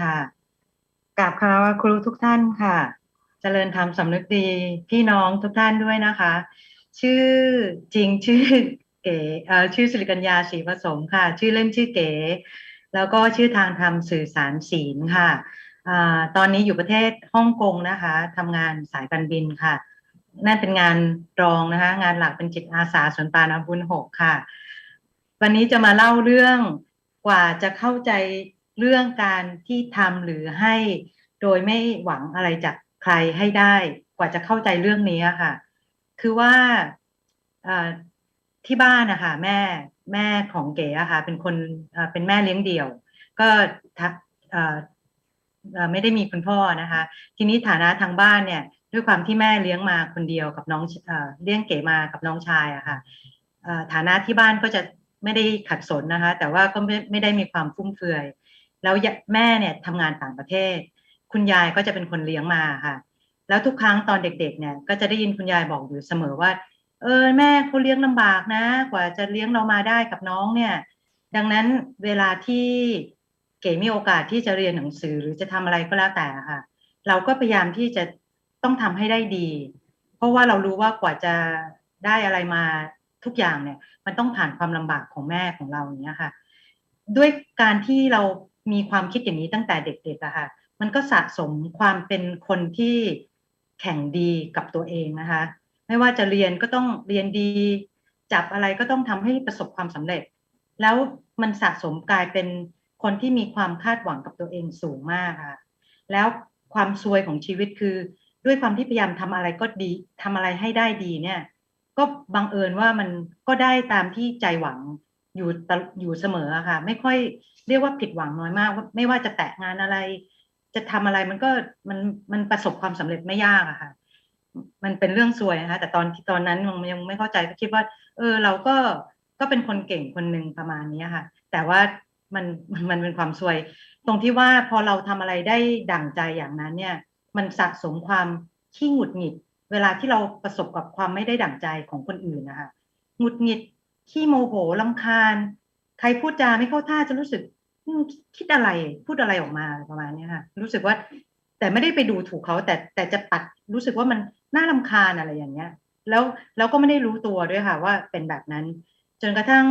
ค่ะกราบคารวะครูทุกท่านค่ะเจริญธรรมสำนึกดีพี่น้องทุกท่านด้วยนะคะ ชื่อจริงชื่อเก๋เอ่อชื่อสิริกัญญาศรีผสมค่ะ ชื่อเล่นชื่อเก๋ แล้วก็ชื่อทางธรรมสื่อสารศีลค่ะอ่าตอนนี้อยู่ประเทศฮ่องกงนะคะทำงานสายการบินค่ะนั่นเป็นงานรองนะคะ งานหลักเป็นจิตอาสาสวนปานาบุญหกค่ะ วันนี้จะมาเล่าเรื่องกว่าจะเข้าใจ เรื่องการที่ทำหรือให้โดยไม่หวังอะไรจากใครให้ได้กว่าจะเข้าใจเรื่องนี้อะค่ะ คือว่าที่บ้านนะคะแม่แม่ของเก๋อะค่ะ เป็นคนเป็นแม่เลี้ยงเดี่ยว ก็ทักไม่ได้มีคุณพ่อนะคะ ทีนี้ฐานะทางบ้านเนี่ย ด้วยความที่แม่เลี้ยงมาคนเดียวกับน้องเอเลี้ยงเก๋มากับน้องชายอะค่ะเอ่อฐานะที่บ้านก็จะไม่ได้ขัดสนนะคะ แต่ว่าก็ไม่ไม่ได้มีความฟุ่มเฟือย แล้วแม่เนี่ยทำงานต่างประเทศ คุณยายก็จะเป็นคนเลี้ยงมาค่ะ แล้วทุกครั้งตอนเด็กๆเนี่ยก็จะได้ยินคุณยายบอกอยู่เสมอว่า เออแม่เขาเลี้ยงลำบากนะ กว่าจะเลี้ยงเรามาได้กับน้องเนี่ย ดังนั้นเวลาที่เก๋มีโอกาสที่จะเรียนหนังสือหรือจะทำอะไรก็แล้วแต่ค่ะ เราก็พยายามที่จะต้องทำให้ได้ดี เพราะว่าเรารู้ว่ากว่าจะได้อะไรมาทุกอย่างเนี่ย มันต้องผ่านความลำบากของแม่ของเราอย่างเนี้ยค่ะ ด้วยการที่เรา มีความคิดอย่างนี้ตั้งแต่เด็กๆอะค่ะ มันก็สะสมความเป็นคนที่แข่งดีกับตัวเองนะคะ ไม่ว่าจะเรียนก็ต้องเรียนดี จับอะไรก็ต้องทำให้ประสบความสำเร็จ แล้วมันสะสมกลายเป็นคนที่มีความคาดหวังกับตัวเองสูงมากค่ะ แล้วความซวยของชีวิตคือ ด้วยความที่พยายามทำอะไรก็ดีทำอะไรให้ได้ดีเนี่ย ก็บังเอิญว่ามันก็ได้ตามที่ใจหวังอยู่ตลอยู่เสมอค่ะ ไม่ค่อย เรียกว่าผิดหวังน้อยมากว่าไม่ว่าจะแตะงานอะไร จะทำอะไรมันก็มันมันประสบความสำเร็จไม่ยากอะค่ะ มันเป็นเรื่องซวยนะคะแต่ตอนที่ตอนนั้นยังยังไม่เข้าใจก็คิดว่า เออ เราก็ก็เป็นคนเก่งคนหนึ่งประมาณนี้ค่ะ แต่ว่ามันมันเป็นความซวย ตรงที่ว่าพอเราทำอะไรได้ดั่งใจอย่างนั้นเนี่ย มันสะสมความขี้หงุดหงิด เวลาที่เราประสบกับความไม่ได้ดั่งใจของคนอื่นนะคะหงุดหงิดขี้โมโหลำคาญ ใครพูดจาไม่เข้าท่าจะรู้สึก คิดอะไรพูดอะไรออกมาประมาณนี้ค่ะ รู้สึกว่า แต่ไม่ได้ไปดูถูกเขาแต่แต่จะปัดรู้สึกว่ามันน่ารำคาญอะไรอย่างเงี้ย แล้วแล้วก็ไม่ได้รู้ตัวด้วยค่ะ ว่าเป็นแบบนั้น จนกระทั่ง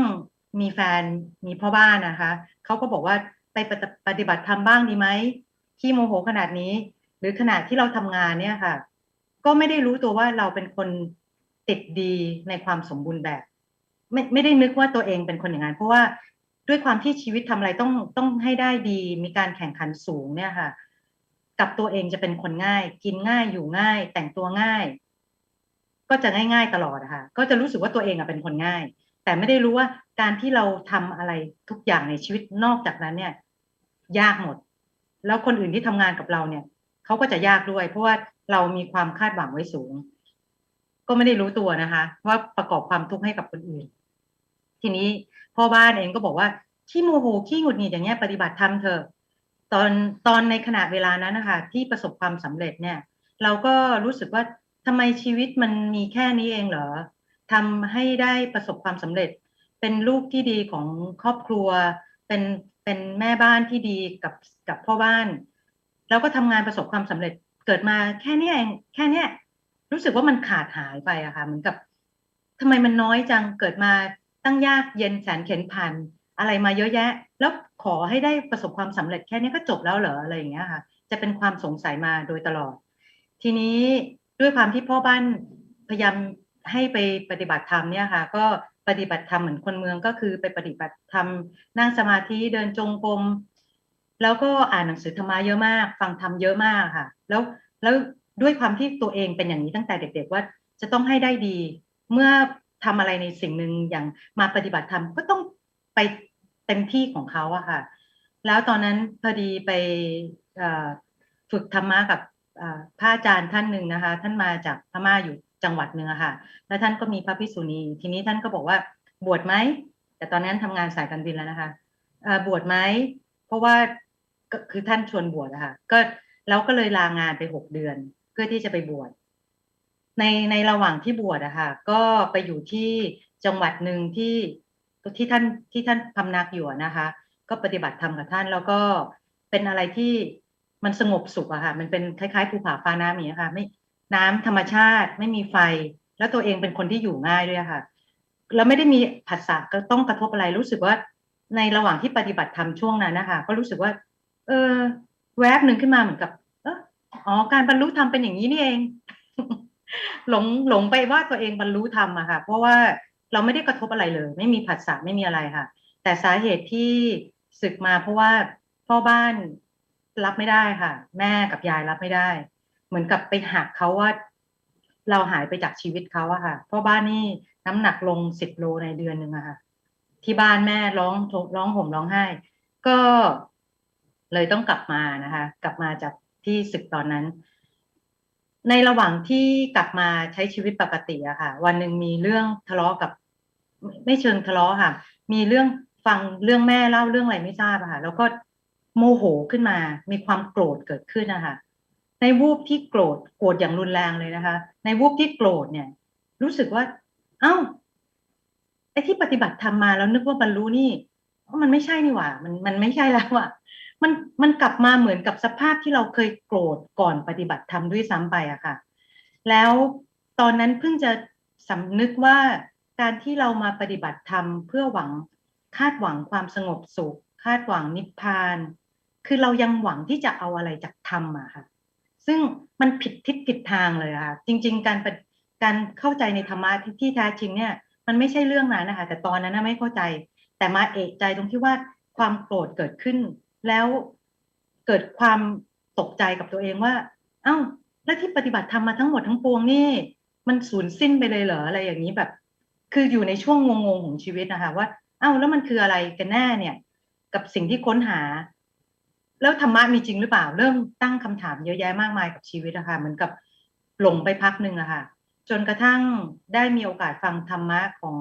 มีแฟนมีพ่อบ้านนะคะเขาก็บอกว่าไปปฏิปฏิบัติธรรมบ้างดีไหมขี้โมโหขนาดนี้ หรือขนาดที่เราทำงานเนี่ยค่ะ ก็ไม่ได้รู้ตัวว่าเราเป็นคนติดดีในความสมบูรณ์แบบ ไม่ไม่ได้นึกว่าตัวเองเป็นคนอย่างนั้นเพราะว่า ด้วยความที่ชีวิตทำอะไรต้องต้องให้ได้ดี มีการแข่งขันสูงเนี่ยค่ะ กับตัวเองจะเป็นคนง่าย กินง่ายอยู่ง่าย แต่งตัวง่าย ก็จะง่าย ๆ ตลอดะค่ะ ก็จะรู้สึกว่าตัวเองอะเป็นคนง่าย แต่ไม่ได้รู้ว่าการที่เราทำอะไรทุกอย่างในชีวิตนอกจากนั้นเนี่ย ยากหมด แล้วคนอื่นที่ทำงานกับเราเนี่ยเขาก็จะยากด้วย เพราะว่าเรามีความคาดหวังไว้สูง ก็ไม่ได้รู้ตัวนะคะ ว่าประกอบความทุกข์ให้กับคนอื่น ทีนี้พ่อบ้านเองก็บอกว่าขี้โมโหขี้หงุดหงิดอย่างเงี้ยปฏิบัติธรรมเถอะตอนตอนในขณะเวลานั้นนะคะที่ประสบความสำเร็จเนี่ย เราก็รู้สึกว่าทำไมชีวิตมันมีแค่นี้เองเหรอทำให้ได้ประสบความสำเร็จ เป็นลูกที่ดีของครอบครัว เป็นเป็นแม่บ้านที่ดีกับกับพ่อบ้าน แล้วก็ทำงานประสบความสำเร็จเกิดมาแค่นี้เองแค่เนี้ยรู้สึกว่ามันขาดหายไปอะค่ะเหมือนกับทำไมมันน้อยจังเกิดมา ตั้งยากเย็นแสนเข็นผ่านอะไรมาเยอะแยะ แล้วขอให้ได้ประสบความสำเร็จแค่นี้ก็จบแล้วเหรออะไรอย่างเงี้ยค่ะ จะเป็นความสงสัยมาโดยตลอด ทีนี้ด้วยความที่พ่อบ้านพยายามให้ไปปฏิบัติธรรมเนี่ยค่ะ ก็ปฏิบัติธรรมเหมือนคนเมืองก็คือไปปฏิบัติธรรมนั่งสมาธิเดินจงกรมแล้วก็อ่านหนังสือธรรมะเยอะมาก ฟังธรรมเยอะมากค่ะ แล้วแล้วด้วยความที่ตัวเองเป็นอย่างนี้ตั้งแต่เด็ก ๆ ว่าจะต้องให้ได้ดี เมื่อ ทำอะไรในสิ่งหนึ่งอย่างมาปฏิบัติธรรมก็ต้องไปเต็มที่ของเขาอะค่ะ แล้วตอนนั้นพอดีไปฝึกธรรมะกับพระอาจารย์ท่านหนึ่งนะคะ ท่านมาจากพม่าอยู่จังหวัดหนึ่งอะค่ะ แล้วท่านก็มีพระพิษุณีทีนี้ท่านก็บอกว่าบวชไหมแต่ตอนนั้นทำงานสายการบินแล้วนะคะบวชไหมเพราะว่าก็คือท่านชวนบวชนะคะก็แล้วก็เลยลางานไปหกเดือน เพื่อที่จะไปบวช ในในระหว่างที่บวชอะค่ะก็ไปอยู่ที่จังหวัดหนึ่งที่ที่ท่านที่ท่านพำนักอยู่นะคะ ก็ปฏิบัติธรรมกับท่านแล้วก็เป็นอะไรที่มันสงบสุขอะค่ะ มันเป็นคล้ายๆภูผาฟ้าน้ำอย่างเงี้ยค่ะ ไม่น้ำธรรมชาติไม่มีไฟ แล้วตัวเองเป็นคนที่อยู่ง่ายด้วยะค่ะ แล้วไม่ได้มีผัสสะก็ต้องกระทบอะไรรู้สึกว่าในระหว่างที่ปฏิบัติธรรมช่วงนั้นนะคะก็รู้สึกว่า เออ แวบหนึ่งขึ้นมาเหมือนกับ เอออ๋อการบรรลุธรรมเป็นอย่างนี้นี่เอง หลงหลงไปว่าตัวเองบรรลุธรรมอะค่ะ เพราะว่าเราไม่ได้กระทบอะไรเลย ไม่มีผัสสะไม่มีอะไรค่ะ แต่สาเหตุที่ศึกมาเพราะว่าพ่อบ้านรับไม่ได้ค่ะ แม่กับยายรับไม่ได้ เหมือนกับไปหักเขาว่า เราหายไปจากชีวิตเขาอะค่ะพ่อบ้านนี่น้ำหนักลงสิบโลในเดือนหนึ่งอะค่ะ ที่บ้านแม่ร้องร้องห่มร้องไห้ ก็เลยต้องกลับมานะคะ กลับมาจากที่ศึกตอนนั้น ในระหว่างที่กลับมาใช้ชีวิตปกติอะค่ะ วันหนึ่งมีเรื่องทะเลาะกับ ไม่เชิงทะเลาะค่ะ มีเรื่องฟังเรื่องแม่เล่าเรื่องอะไรไม่ทราบอะค่ะ แล้วก็โมโหขึ้นมา มีความโกรธเกิดขึ้นนะคะในวูบที่โกรธโกรธอย่างรุนแรงเลยนะคะ ในวูบที่โกรธเนี่ย รู้สึกว่า เอ้าไอ้ที่ปฏิบัติทำมาแล้วนึกว่าบรรลุนี่มันไม่ใช่นี่หว่า มันมันไม่ใช่แล้วอะ มันมันกลับมาเหมือนกับสภาพที่เราเคยโกรธก่อนปฏิบัติธรรมด้วยซ้ำไปอะค่ะ แล้วตอนนั้นเพิ่งจะสำนึกว่าการที่เรามาปฏิบัติธรรมเพื่อหวังคาดหวังความสงบสุข คาดหวังนิพพาน คือเรายังหวังที่จะเอาอะไรจากธรรมอะค่ะ ซึ่งมันผิดทิศผิดทางเลยค่ะ จริง ๆ การการเข้าใจในธรรมะที่ที่แท้จริงเนี่ย มันไม่ใช่เรื่องนั้นนะคะ แต่ตอนนั้นไม่เข้าใจ แต่มาเอกใจตรงที่ว่าความโกรธเกิดขึ้น แล้วเกิดความตกใจกับตัวเองว่า เอ้า แล้วที่ปฏิบัติธรรมมาทั้งหมดทั้งปวงนี่ มันสูญสิ้นไปเลยเหรออะไรอย่างนี้แบบ คืออยู่ในช่วงงงๆของชีวิตนะคะว่า เอ้าแล้วมันคืออะไรกันแน่เนี่ย กับสิ่งที่ค้นหา แล้วธรรมะมีจริงหรือเปล่า เริ่มตั้งคำถามเยอะแยะมากมายกับชีวิตนะคะเหมือนกับหลงไปพักหนึ่งอะค่ะ จนกระทั่งได้มีโอกาสฟังธรรมะของ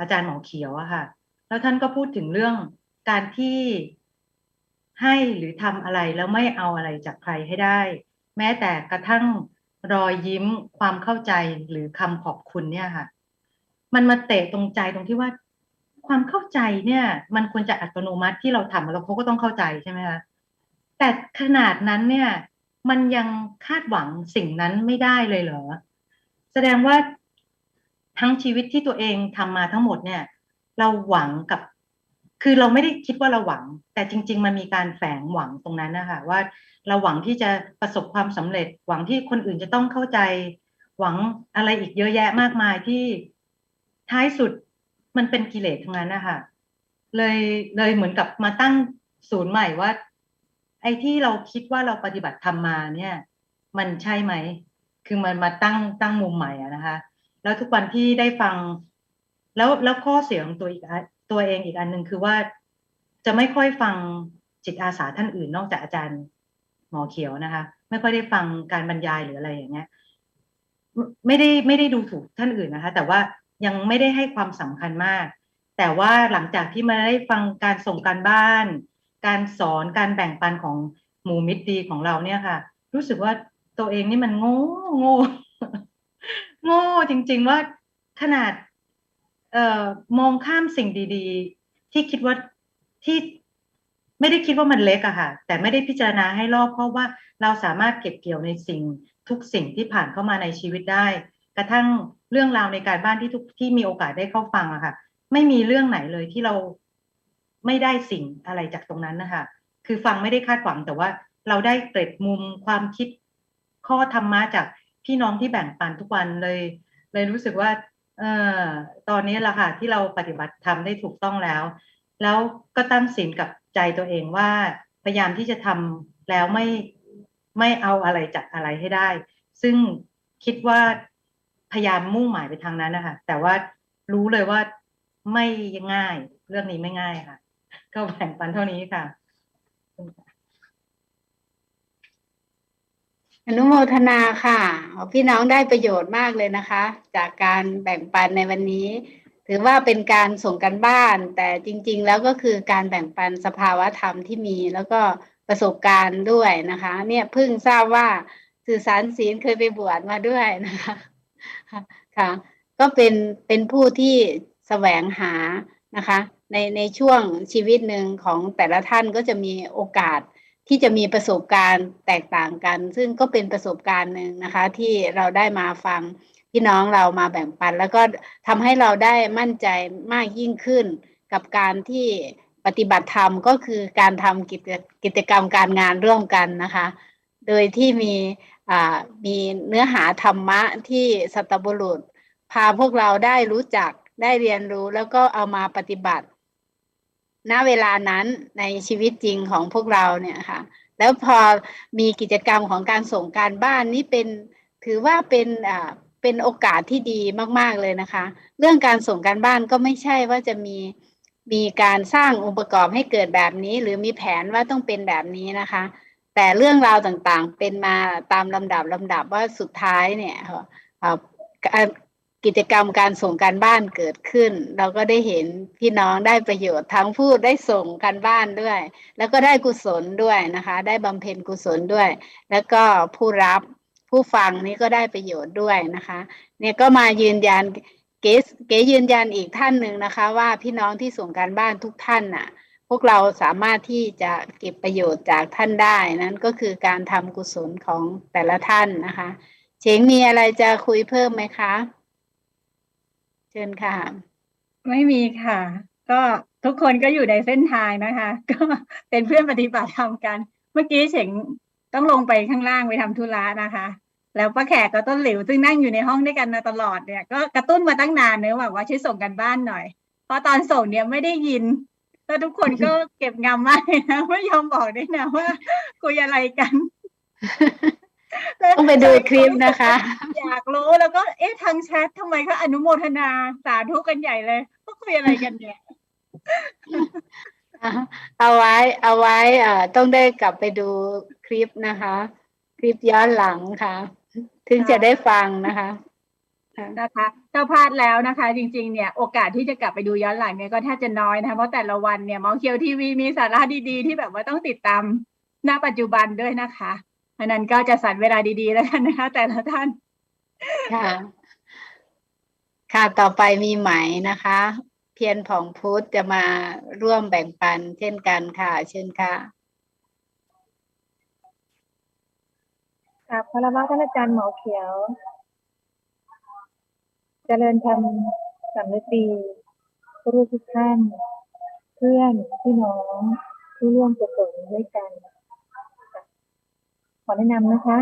อาจารย์หมอเขียวอะค่ะ แล้วท่านก็พูดถึงเรื่องการที่ ให้หรือทำอะไรแล้วไม่เอาอะไรจากใครให้ได้ แม้แต่กระทั่งรอยยิ้มความเข้าใจหรือคำขอบคุณเนี่ยค่ะ มันมาเตะตรงใจตรงที่ว่า ความเข้าใจเนี่ย มันควรจะอัตโนมัติที่เราทำแล้วเขาก็ต้องเข้าใจใช่ไหมคะแต่ขนาดนั้นเนี่ย มันยังคาดหวังสิ่งนั้นไม่ได้เลยเหรอ แสดงว่าทั้งชีวิตที่ตัวเองทำมาทั้งหมดเนี่ย เราหวังกับ คือเราไม่ได้คิดว่าเราหวัง แต่จริง ๆ มันมีการแฝงหวังตรงนั้นนะคะว่าเราหวังที่จะประสบความสำเร็จ หวังที่คนอื่นจะต้องเข้าใจ หวังอะไรอีกเยอะแยะมากมายที่ท้ายสุดมันเป็นกิเลสทั้งนั้นนะคะเลยเลยเหมือนกับมาตั้งศูนย์ใหม่ว่า ไอ้ที่เราคิดว่าเราปฏิบัติทำมาเนี่ย มันใช่ไหม คือมันมาตั้งตั้งมุมใหม่อะนะคะ แล้วทุกวันที่ได้ฟัง แล้วแล้วข้อเสียของตัวอีก ตัวเองอีกอันหนึ่งคือว่าจะไม่ค่อยฟังจิตอาสาท่านอื่น นอกจากอาจารย์หมอเขียวนะคะ ไม่ค่อยได้ฟังการบรรยายหรืออะไรอย่างเงี้ยไม่ได้ไม่ได้ดูถูกท่านอื่นนะคะ แต่ว่ายังไม่ได้ให้ความสำคัญมาก แต่ว่าหลังจากที่มาได้ฟังการส่งการบ้าน การสอนการแบ่งปันของหมู่มิตรดีของเราเนี่ยค่ะ รู้สึกว่าตัวเองนี่มันโง่โง่โง่จริง ๆ ว่าขนาด ออมองข้ามสิ่งดี ๆ ที่คิดว่าที่ไม่ได้คิดว่ามันเล็กอะค่ะ แต่ไม่ได้พิจารณาให้รอบเพราะว่าเราสามารถเก็บเกี่ยวในสิ่งทุกสิ่งที่ผ่านเข้ามาในชีวิตได้ กระทั่งเรื่องราวในการบ้านที่ทุกที่มีโอกาสได้เข้าฟังอะค่ะ ไม่มีเรื่องไหนเลยที่เราไม่ได้สิ่งอะไรจากตรงนั้นนะคะคือฟังไม่ได้คาดหวังแต่ว่า เราได้เกร็ดมุมความคิดข้อธรรมะจากพี่น้องที่แบ่งปันทุกวันเลย เลยรู้สึกว่า เอ่อตอนนี้แหละค่ะที่เราปฏิบัติทำได้ถูกต้องแล้ว แล้วก็ตั้งศีลกับใจตัวเองว่า พยายามที่จะทำแล้วไม่ไม่เอาอะไรจากอะไรให้ได้ ซึ่งคิดว่าพยายามมุ่งหมายไปทางนั้นนะคะแต่ว่ารู้เลยว่าไม่ง่าย เรื่องนี้ไม่ง่ายค่ะ ก็แบ่งปันเท่านี้ค่ะ อนุโมทนาค่ะ พี่น้องได้ประโยชน์มากเลยนะคะ จากการแบ่งปันในวันนี้ ถือว่าเป็นการส่งกันบ้าน แต่จริง ๆ แล้วก็คือการแบ่งปันสภาวะธรรมที่มี แล้วก็ประสบการณ์ด้วยนะคะ เนี่ยเพิ่งทราบว่าสื่อสารศีลเคยไปบวชมาด้วยนะคะค่ะ ก็เป็นเป็นผู้ที่แสวงหานะคะ ในในช่วงชีวิตหนึ่งของแต่ละท่านก็จะมีโอกาส ที่จะมีประสบการณ์แตกต่างกัน ซึ่งก็เป็นประสบการณ์หนึ่งนะคะ ที่เราได้มาฟังพี่น้องเรามาแบ่งปัน แล้วก็ทำให้เราได้มั่นใจมากยิ่งขึ้น กับการที่ปฏิบัติธรรมก็คือการทำกิจกิจกรรมการงานร่วมกันนะคะ โดยที่มีมีเนื้อหาธรรมะที่สัตบุรุษ พาพวกเราได้รู้จักได้เรียนรู้แล้วก็เอามาปฏิบัติ ณเวลานั้นในชีวิตจริงของพวกเราเนี่ยค่ะ แล้วพอมีกิจกรรมของการส่งการบ้านนี่เป็นถือว่าเป็นอ่าเป็นโอกาสที่ดีมาก ๆ เลยนะคะ เรื่องการส่งการบ้านก็ไม่ใช่ว่าจะมีมีการสร้างองค์ประกอบให้เกิดแบบนี้ หรือมีแผนว่าต้องเป็นแบบนี้นะคะ แต่เรื่องราวต่างๆ เป็นมาตามลำดับลำดับว่าสุดท้ายเนี่ยอ่อเอ่อ กิจกรรมการส่งการบ้านเกิดขึ้น เราก็ได้เห็นพี่น้องได้ประโยชน์ทั้งผู้ได้ส่งการบ้านด้วย แล้วก็ได้กุศลด้วยนะคะ ได้บำเพ็ญกุศลด้วย แล้วก็ผู้รับผู้ฟังนี่ก็ได้ประโยชน์ด้วยนะคะเนี่ยก็มายืนยันเก๋เก๋ยืนยันอีกท่านหนึ่งนะคะ ว่าพี่น้องที่ส่งการบ้านทุกท่านน่ะ พวกเราสามารถที่จะเก็บประโยชน์จากท่านได้นั่นก็คือการทำกุศลของแต่ละท่านนะคะเฉงมีอะไรจะคุยเพิ่มไหมคะ ชิญค่ะ ไม่มีค่ะ ก็ทุกคนก็อยู่ในเส้นทางนะคะ ก็เป็นเพื่อนปฏิบัติธรรมกัน เมื่อกี้เฉงต้องลงไปข้างล่างไปทำธุระนะคะ แล้วป้าแขกกับต้นหลิวซึ่งนั่งอยู่ในห้องด้วยกันมาตลอดเนี่ยก็กระตุ้นมาตั้งนานเนอะแบบว่าช่วยส่งกันบ้านหน่อยเพราะตอนส่งเนี่ยไม่ได้ยินแล้วทุกคนก็เก็บงำมากเลยนะไม่ยอมบอกด้วยนะว่าคุยอะไรกันต้องไปดูคลิปนะคะอยาก รู้แล้วก็เอ๊ะทางแชททำไมเขาอนุโมทนาสาธุกันใหญ่เลยก็คุยอะไรกันเนี่ยเอาไว้เอาไว้เอ่อต้องได้กลับไปดูคลิปนะคะ คลิปย้อนหลังค่ะ ถึงจะได้ฟังนะคะค่ะนะคะถ้าพลาดแล้วนะคะ จริง ๆ เนี่ยโอกาสที่จะกลับไปดูย้อนหลังเนี่ยก็แทบจะน้อยนะคะเพราะแต่ละวันเนี่ยมองเคียวทีวีมีสาระดีๆ ที่แบบว่าต้องติดตามณปัจจุบันด้วยนะคะอันนั้นก็จะสรรเวลาดีๆแล้วกันนะคะ แต่ละท่าน ค่ะ ค่ะ ต่อไปมีไหมนะคะ เพียรผ่องพุทธจะมาร่วมแบ่งปัน เช่นกันค่ะ เช่นค่ะกับพระวะท่านอาจารย์หมอเขียว เจริญธรรมสำนึกดีรู้ทุกท่าน เพื่อนพี่น้องที่ร่วมกุศลด้วยกัน ขอแนะนำนะคะ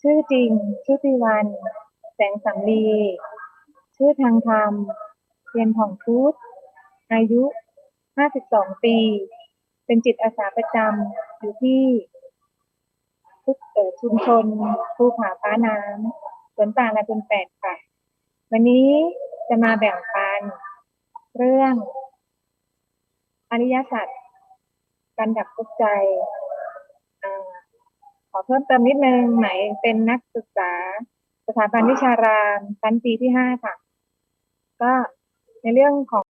ชื่อจริงชื่อติวัน แสงสำลี ชื่อทางธรรมเพียนผ่องพุทธอายุ 52 ปี เป็นจิตอาสาประจำอยู่ที่ทุกเอ่อชุมชนภูผาฟ้าน้ำสวนป่านาคุณแปดค่ะ วันนี้จะมาแบ่งปัน เรื่อง อริยสัจการดับทุกข์ใจ อเพิ่มเติมนิดนึงไหมเป็นนักศึกษาสถาบันวิชารามชั้นปีที่ห้าค่ะ ก็ในเรื่องของ